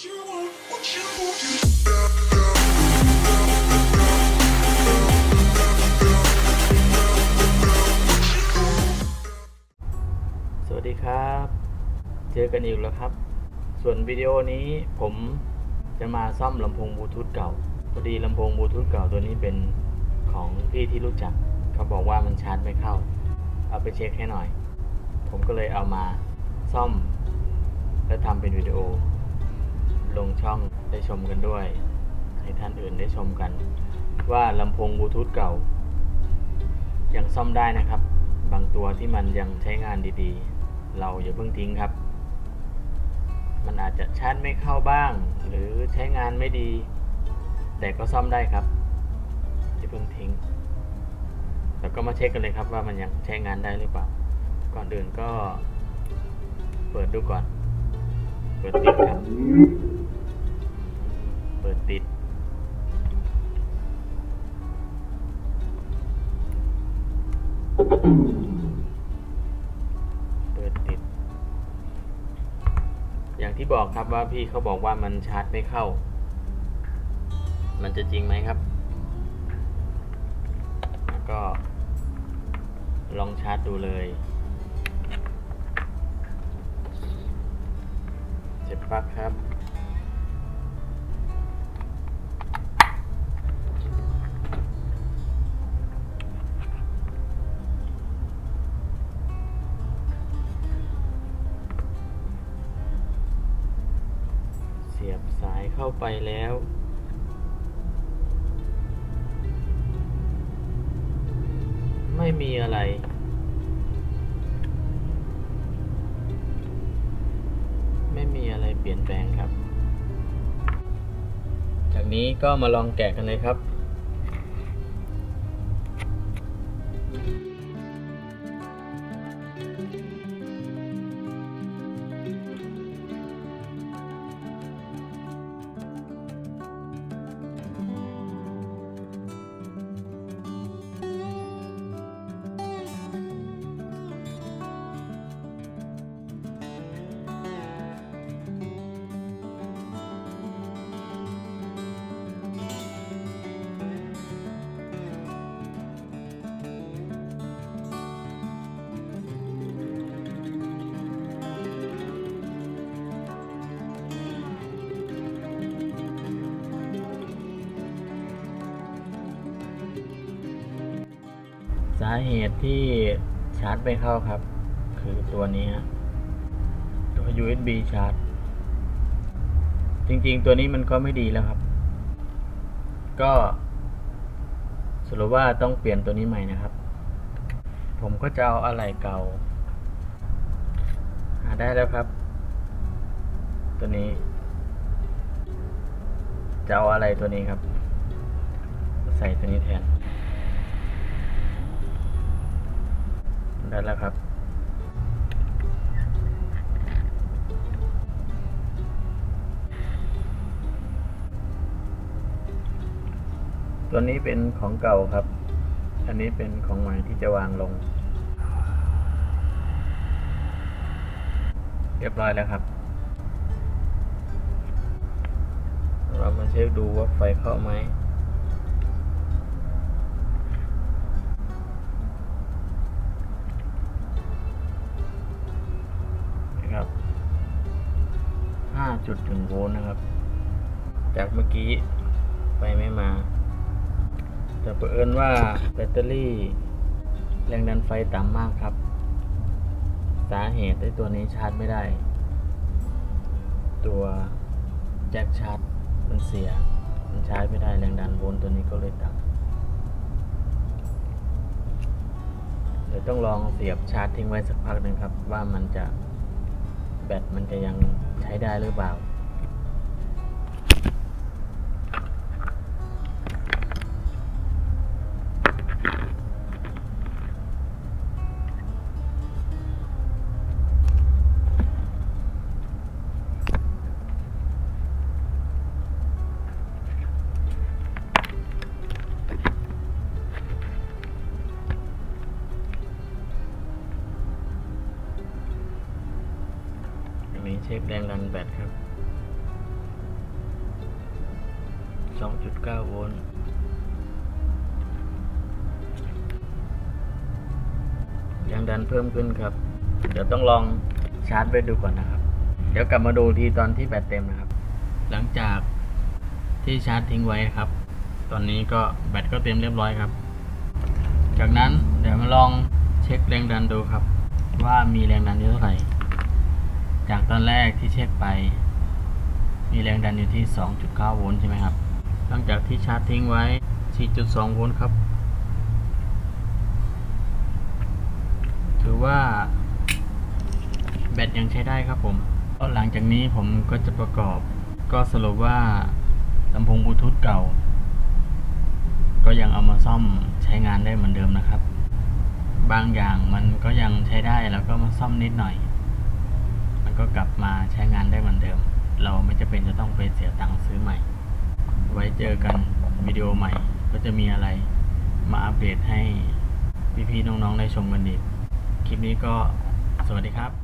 สวัสดีครับ เจอกันอีกแล้วครับ ส่วนวิดีโอนี้ผมจะมาซ่อมลำโพงบลูทูธเก่า พอดีลำโพงบลูทูธเก่าตัวนี้เป็นของพี่ที่รู้จัก เขาบอกว่ามันชาร์จไม่เข้า เอาไปเช็คให้หน่อย ผมก็เลยเอามาซ่อมและทำเป็นวิดีโอ ลงช่องได้ชมกันด้วย ให้ท่านอื่นได้ชมกัน ว่าลำโพงบลูทูธเก่า ยังซ่อมได้นะครับ บางตัวที่มันยังใช้งานดีๆ เราอย่าเพิ่งทิ้งครับ มันอาจจะชาร์จไม่เข้าบ้าง หรือใช้งานไม่ดี แต่ก็ซ่อมได้ครับอย่าเพิ่งทิ้งแล้วก็มาเช็คกันเลยครับว่ามันยังใช้งานได้หรือเปล่า ก่อนอื่นก็เปิดดูก่อน เปิดติดครับ เปิดติด เปิดติด อย่างที่บอกครับว่าพี่เขาบอกว่ามันชาร์จไม่เข้า มันจะจริงไหมครับ แล้วก็ลองชาร์จดูเลย เจ็บ ปลั๊กครับ เสียบสายเข้าไปแล้วไม่มีอะไร เปลี่ยนแปลงครับ จากนี้ก็มาลองแกะกันเลยครับ สาเหตุที่ชาร์จไม่เข้าครับ คือตัวนี้ฮะตัว USB ชาร์จ จริงๆ ตัวนี้มันก็ไม่ดีแล้วครับ ก็สรุปว่าต้องเปลี่ยนตัวนี้ใหม่นะครับ ผมก็จะเอาอะไรเก่า หาได้แล้วครับ ตัวนี้ จะเอาอะไรตัวนี้ครับ ใส่ตัวนี้แทน ได้แล้วครับ ตัวนี้เป็นของเก่าครับ อันนี้เป็นของใหม่ที่จะวางลง เรียบร้อยแล้วครับ เรามาเช็คดูว่าไฟเข้าไหม 5.1โวลต์นะครับ จากเมื่อกี้ไฟไม่มา แต่เผอิญว่าแบตเตอรี่ แรงดันไฟต่ำมากครับ สาเหตุที่ตัวนี้ชาร์จไม่ได้ ตัวแจ็คชาร์จมันเสีย มันชาร์จไม่ได้แรงดันโวลต์ตัวนี้ก็เลยต่ำเดี๋ยวต้องลองเสียบชาร์จทิ้งไว้สักพักหนึ่งครับ ว่ามันจะแบตมันจะยังใช้ได้หรือเปล่า แรงดันแบตครับ 2.9 โวลต์ยังดันเพิ่มขึ้นครับ เดี๋ยวต้องลองชาร์จไว้ดูก่อนนะครับ เดี๋ยวกลับมาดูทีตอนที่แบตเต็มนะครับ หลังจากที่ชาร์จทิ้งไว้ครับ ตอนนี้ก็แบตก็เต็มเรียบร้อยครับ จากนั้นเดี๋ยวมาลองเช็คแรงดันดูครับ ว่ามีแรงดันเท่าไหร่ จากตอนแรกที่เช็คไป มีแรงดันอยู่ที่ 2.9 โวลต์ใช่ไหมครับ หลังจากที่ชาร์จทิ้งไว้ 4.2 โวลต์ครับ ถือว่าแบตยังใช้ได้ครับผมก็หลังจากนี้ผมก็จะประกอบ ก็สรุปว่าลำโพงบลูทูธเก่า ก็ยังเอามาซ่อมใช้งานได้เหมือนเดิมนะครับ บางอย่างมันก็ยังใช้ได้แล้วก็มาซ่อมนิดหน่อย มันก็กลับมาใช้งานได้เหมือนเดิม เราไม่จำเป็นจะต้องไปเสียตังค์ซื้อใหม่ ไว้เจอกันวิดีโอใหม่ก็จะมีอะไรมาอัปเดตให้พี่ๆน้องๆได้ชมกันอีกคลิปนี้ก็สวัสดีครับ